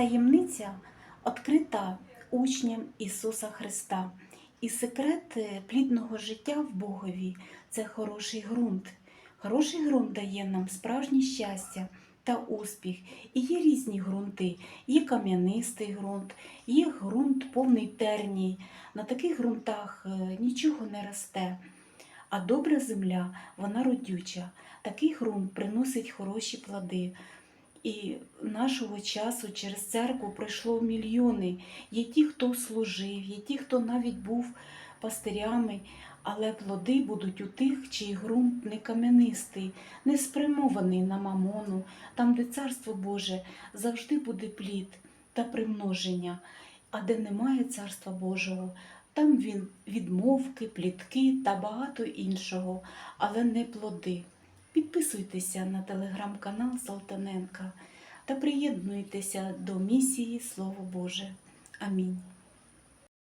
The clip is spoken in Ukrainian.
таємниця відкрита учням Ісуса Христа. І секрет е, плідного життя в Богові це хороший ґрунт. Хороший ґрунт дає нам справжнє щастя та успіх. І є різні ґрунти. Є кам'янистий ґрунт, є ґрунт повний терній. На таких ґрунтах е, нічого не росте. А добра земля, вона родюча. Такий ґрунт приносить хороші плоди. І нашого часу через церкву пройшло мільйони. Є ті, хто служив, є ті, хто навіть був пастирями, але плоди будуть у тих, чий ґрунт не кам'янистий, не спрямований на мамону, там, де царство Боже завжди буде плід та примноження, а де немає царства Божого, там він відмовки, плітки та багато іншого, але не плоди. Підписуйтеся на телеграм-канал Салтаненка та приєднуйтеся до місії Слово Боже. Амінь.